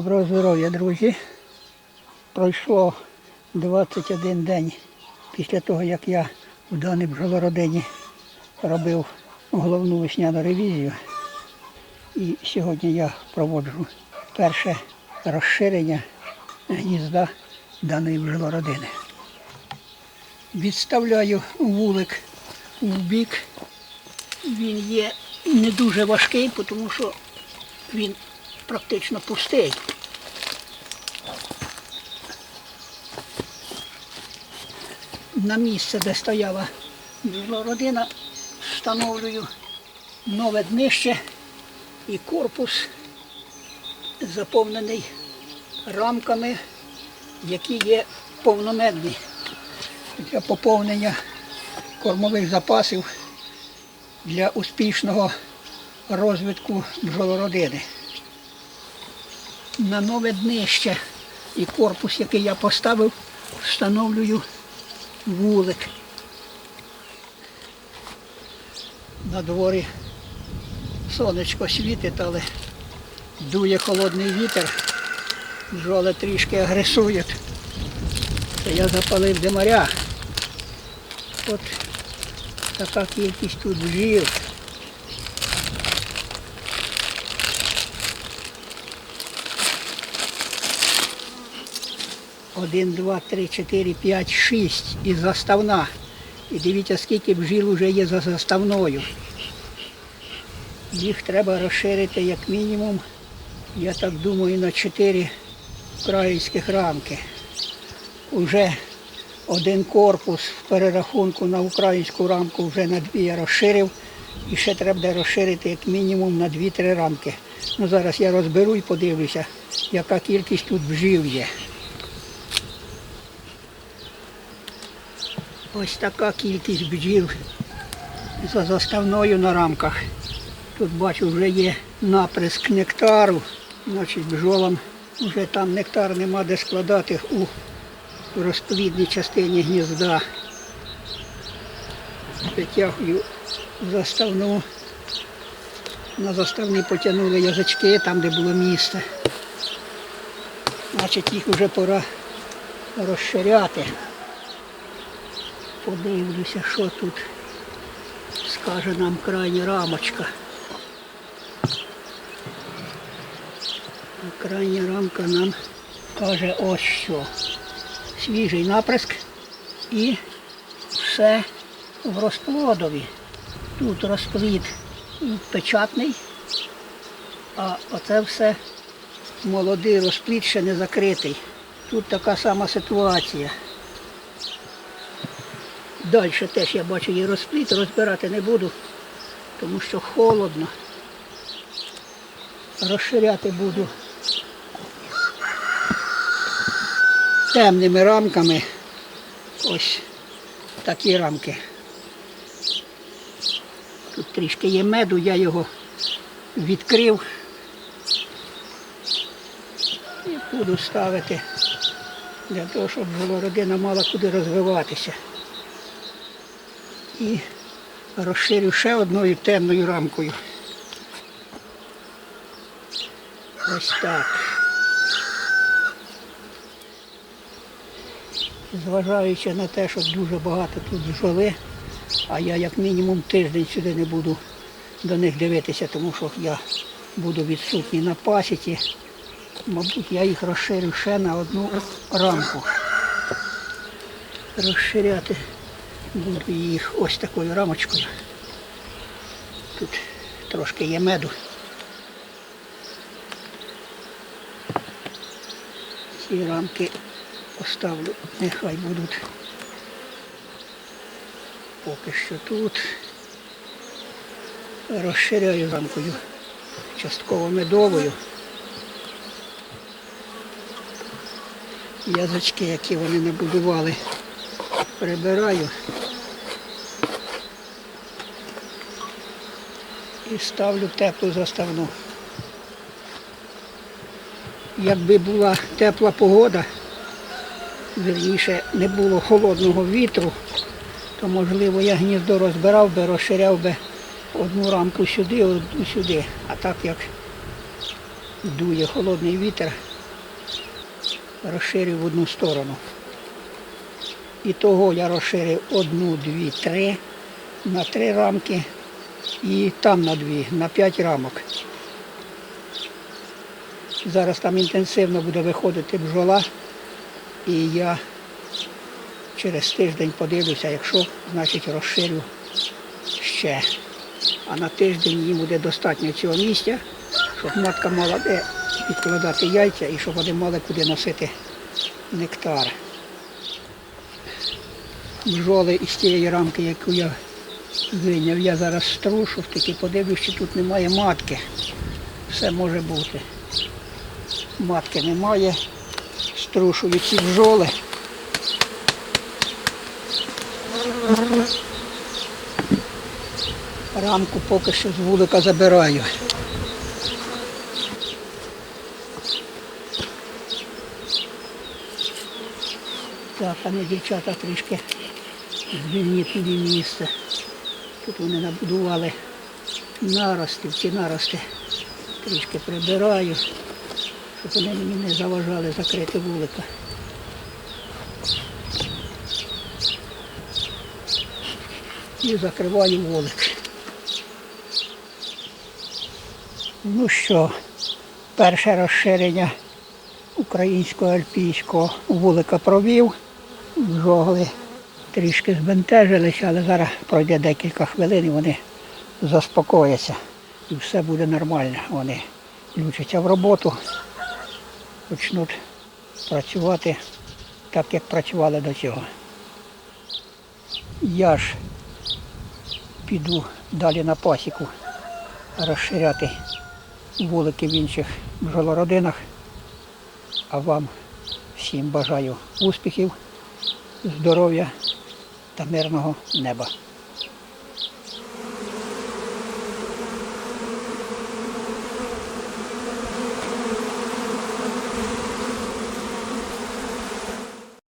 Доброго здоров'я, друзі. Пройшло 21 день після того, як я в даній бджолородині робив головну весняну ревізію. І сьогодні я проводжу перше розширення гнізда даної бджолородини. Відставляю вулик в бік. Він є не дуже важкий, тому що він практично пустий. На місце, де стояла родина, встановлюю нове днище і корпус заповнений рамками, які є повномедні для поповнення кормових запасів для успішного розвитку бджолородини. На нове днище і корпус, який я поставив, встановлюю вулик. На дворі сонечко світить, але дує холодний вітер, бджоли трішки агресують. Я запалив димаря. От така кількість тут бджіл. Один, два, три, чотири, п'ять, шість і заставна. І дивіться, скільки бджіл вже є за заставною. Їх треба розширити як мінімум, я так думаю, на чотири українських рамки. Уже один корпус в перерахунку на українську рамку вже на дві я розширив. І ще треба розширити як мінімум на дві-три рамки. Ну, зараз я розберу і подивлюся, яка кількість тут бджіл є. Ось така кількість бджіл за заставною на рамках. Тут бачу вже є наприск нектару. Значить бджолам вже там нектар нема де складати у розплідній частині гнізда. Витягую заставну. На заставні потягнули язички там, де було місце. Значить їх вже пора розширяти. Подивлюся, що тут скаже нам крайня рамочка. Крайня рамка нам каже ось що. Свіжий наприск і все в розплодові. Тут розплід печатний, а оце все молодий розплід ще не закритий. Тут така сама ситуація. Далі теж я бачу є розпліт, розбирати не буду, тому що холодно. Розширяти буду темними рамками. Ось такі рамки. Тут трішки є меду, я його відкрив і буду ставити для того, щоб родина мала куди розвиватися і розширю ще одною темною рамкою. Ось так. Зважаючи на те, що дуже багато тут бджоли, а я як мінімум тиждень сюди не буду до них дивитися, тому що я буду відсутній на пасіці. Мабуть, я їх розширю ще на одну рамку. Розширяти буду їх ось такою рамочкою. Тут трошки є меду. Ці рамки поставлю, нехай будуть поки що тут. Розширяю рамкою частково медовою. Язички, які вони набудували, прибираю. І ставлю теплу заставну. Якби була тепла погода, вірніше не було холодного вітру, то можливо я гніздо розбирав би, розширяв би одну рамку сюди, одну сюди. А так як дує холодний вітер, розширив в одну сторону. І того я розширив одну, дві, три на три рамки і там на дві, на п'ять рамок. Зараз там інтенсивно буде виходити бджола, і я через тиждень подивлюся, якщо, значить розширю ще. А на тиждень їм буде достатньо цього місця, щоб матка мала де відкладати яйця і щоб вони мали куди носити нектар. Бджоли із тієї рамки, яку я вийняв, я зараз струшу, тільки подивлюсь, чи тут немає матки. Все може бути. Матки немає. Струшую ці бджоли. Рамку поки що з вулика забираю. Так, а не дівчата трішки звільніть туди місце. Тут вони набудували нарости, ці нарости трішки прибираю, щоб вони мені не заважали закрити вулика. І закриваю вулик. Ну що, перше розширення українського альпійського вулика провів. Бджоли трішки збентежилися, але зараз пройде декілька хвилин і вони заспокояться. І все буде нормально. Вони включаться в роботу, почнуть працювати так, як працювали до цього. Я ж піду далі на пасіку розширяти вулики в інших бджолородинах. А вам всім бажаю успіхів, здоров'я та мирного неба.